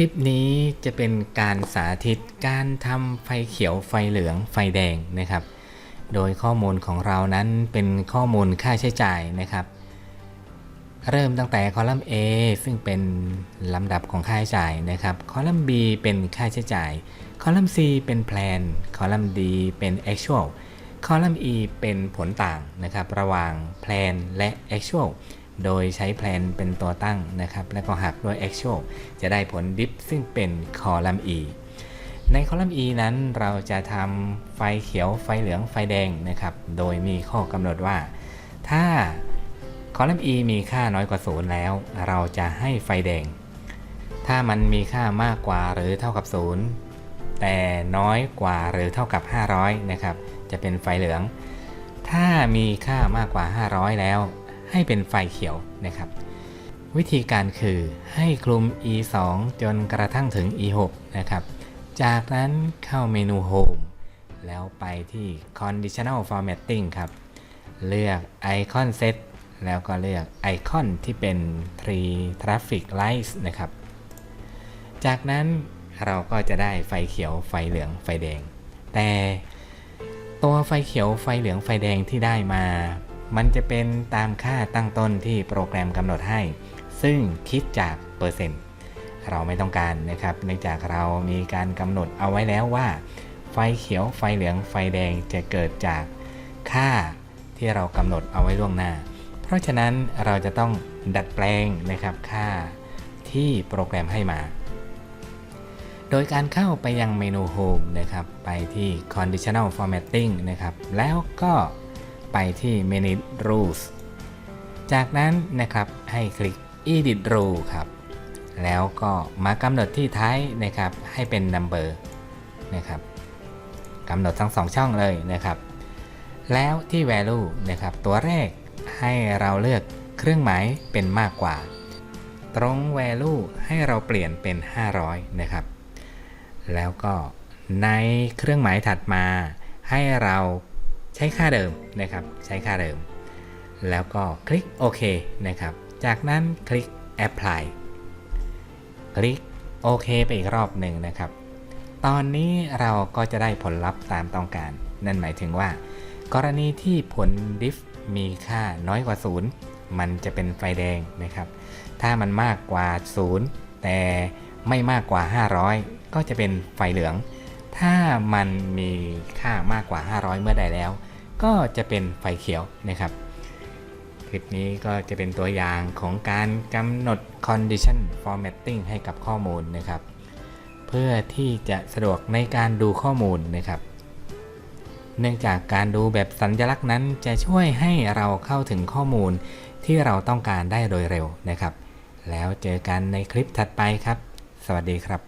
ลิปนี้จะเป็นการสาธิตการทำไฟเขียวไฟเหลืองไฟแดงนะครับ โดยข้อมูลของเรานั้นเป็นข้อมูลค่าใช้จ่ายนะครับ เริ่มตั้งแต่คอลัมน์ A ซึ่งเป็นลำดับของค่าใช้จ่ายนะครับ คอลัมน์ B เป็นค่าใช้จ่าย คอลัมน์ C เป็นแพลนคอลัมน์ D เป็น actual คอลัมน์ E เป็นผลต่างนะครับ ระหว่างแพลนและ actual โดยใช้แพลนเป็นตัวตั้งนะครับ แล้วก็หักด้วย actual จะได้ผล dip ซึ่งเป็นคอลัมน์ E ในคอลัมน์ E นั้นเราจะทำไฟเขียวไฟเหลืองไฟแดงนะครับ โดยมีข้อกำหนดว่า ถ้าคอลัมน์ E มีค่าน้อยกว่าศูนย์แล้ว เราจะให้ไฟแดง ถ้ามันมีค่ามากกว่าหรือเท่ากับศูนย์แต่น้อยกว่าหรือเท่ากับ 500 นะครับ จะเป็นไฟเหลือง ถ้ามีค่ามากกว่า 500 แล้ว ให้เป็นไฟเขียวนะครับ วิธีการคือให้คลุม e 2จนกระทั่งถึง e 6นะครับ จากนั้นเข้าเมนู Home แล้วไปที่ Conditional Formatting ครับ เลือก Icon Set แล้วก็เลือกไอคอนที่เป็น Tree Traffic Lights นะครับ จากนั้นเราก็จะได้ไฟเขียว ไฟเหลือง ไฟแดง แต่ตัวไฟเขียว ไฟเหลือง ไฟแดงที่ได้มา มันจะเป็นตามค่าตั้งต้นที่โปรแกรมกำหนดให้ ซึ่งคิดจากเปอร์เซ็นต์ เราไม่ต้องการนะครับ เนื่องจากเรามีการกำหนดเอาไว้แล้วว่า ไฟเขียว ไฟเหลือง ไฟแดงจะเกิดจากค่าที่เรากำหนดเอาไว้ล่วงหน้า เพราะฉะนั้นเราจะต้องดัดแปลงนะครับค่าที่โปรแกรมให้มา โดยการเข้าไปยังเมนู Home นะครับ ไปที่ Conditional Formatting นะครับ แล้วก็ ไปที่ Manage Rules จากนั้นนะครับให้คลิก Edit Rule ครับ แล้วก็มากำหนดที่ท้ายนะครับให้เป็น Number นะครับกำหนดทั้งสองช่องเลยนะครับ แล้วที่ value นะครับตัวแรกให้เราเลือกเครื่องหมายเป็นมากกว่า ตรง value ให้เราเปลี่ยนเป็น 500 นะครับ แล้วก็ในเครื่องหมายถัดมาให้เรา ใช้ค่าเดิมนะครับ ใช้ค่าเดิม แล้วก็คลิกโอเคนะครับ จากนั้นคลิก apply คลิกโอเคไปอีกรอบหนึ่งนะครับ ตอนนี้เราก็จะได้ผลลัพธ์ตามต้องการ นั่นหมายถึงว่า กรณีที่ผล diff มีค่าน้อยกว่า 0 มันจะเป็นไฟแดงนะครับ ถ้ามันมากกว่า 0 แต่ไม่มากกว่า 500 ก็จะเป็นไฟเหลือง ถ้ามันมีค่ามากกว่า 500 เมื่อใดแล้ว ก็จะเป็นไฟเขียวนะครับ คลิปนี้ก็จะเป็นตัวอย่างของการกำหนด condition formatting ให้กับข้อมูลนะครับ เพื่อที่จะสะดวกในการดูข้อมูลนะครับ เนื่องจากการดูแบบสัญลักษณ์นั้นจะช่วยให้เราเข้าถึงข้อมูลที่เราต้องการได้โดยเร็วนะครับ แล้วเจอกันในคลิปถัดไปครับ สวัสดีครับ